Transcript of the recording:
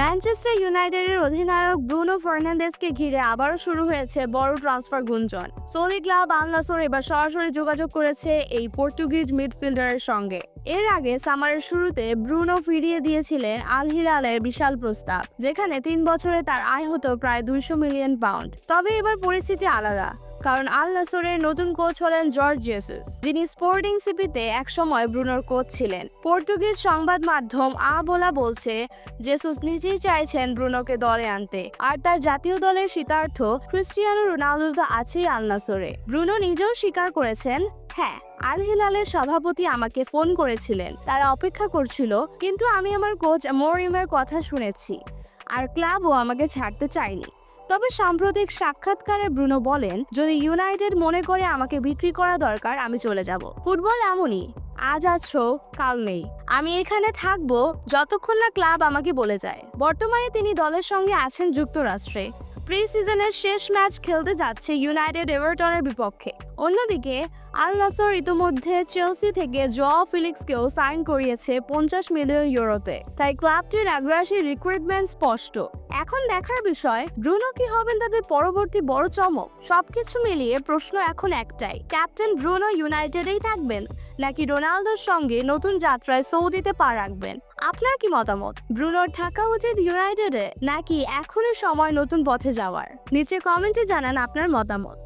Manchester ইউনাইটেডের অধিনায়ক Bruno ফার্নান্দেসকে ঘিরে আবারও শুরু হয়েছে বড় ট্রান্সফার গুঞ্জন। সৌদি ক্লাব আলনাসর এবার সরাসরি যোগাযোগ করেছে এই পর্তুগিজ মিডফিল্ডারের সঙ্গে। এর আগে সামারের শুরুতে ব্রুনো ফিরিয়ে দিয়েছিলেন আল হিলালের বিশাল প্রস্তাব, যেখানে তিন বছরে তার আয় হতো প্রায় দুইশো মিলিয়ন পাউন্ড। তবে এবার পরিস্থিতি আলাদা। কারণ আল নাসরের নতুন কোচ হলেন জর্জ জেসুস। যিনি স্পোর্টিং সিপিতে একসময় ব্রুনোর কোচ ছিলেন। পর্তুগিজ সংবাদ মাধ্যম আ বোলা বলছে, জেসুস নিজেই চাইছেন ব্রুনোকে দলে আনতে। আর তার জাতীয় দলের শীতার্থ ক্রিস্টিয়ানো রোনালদো তো আছেই আল নাসরে। ব্রুনো নিজেও স্বীকার করেছেন হ্যাঁ আল হিলালের সভাপতি আমাকে ফোন করেছিলেন। তারা অপেক্ষা করছিল, কিন্তু আমি আমার কোচ মোরিমের কথা শুনেছি। আর ক্লাবও আমাকে ছাড়তে চায়নি। তবে সাম্প্রতিক সাক্ষাৎকারে ব্রুনো বলেন, যদি ইউনাইটেড মনে করে আমাকে বিক্রি করা দরকার, আমি চলে যাব। ফুটবল এমনই, আজ আছো কাল নেই। আমি এখানে থাকব যতক্ষণ না ক্লাব আমাকে বলে যায়। বর্তমানে তিনি দলের সঙ্গে আছেন যুক্তরাষ্ট্রে। প্রি সিজনের শেষ ম্যাচ খেলতে যাচ্ছে ইউনাইটেড এভারটনের বিপক্ষে। অন্যদিকে আল নাসর ইতোমধ্যে চেলসি থেকে জ ফিলিক্সকেও সাইন করিয়েছে পঞ্চাশ মিলিয়ন ইউরোতে। তাই ক্লাবটির আগ্রাসী রিক্রুটমেন্ট স্পষ্ট। এখন দেখার বিষয়, ব্রুনো কি হবেন তাদের পরবর্তী বড় চমক? সবকিছু মিলিয়ে প্রশ্ন এখন একটাই ক্যাপ্টেন ব্রুনো ইউনাইটেডেই থাকবেন? নাকি রোনালদোর সঙ্গে নতুন যাত্রায় সৌদিতে পা রাখবেন? আপনার কি মতামত? ব্রুনোর থাকা উচিত ইউনাইটেডে নাকি এখনই সময় নতুন পথে যাওয়ার? নিচে কমেন্টে জানান আপনার মতামত।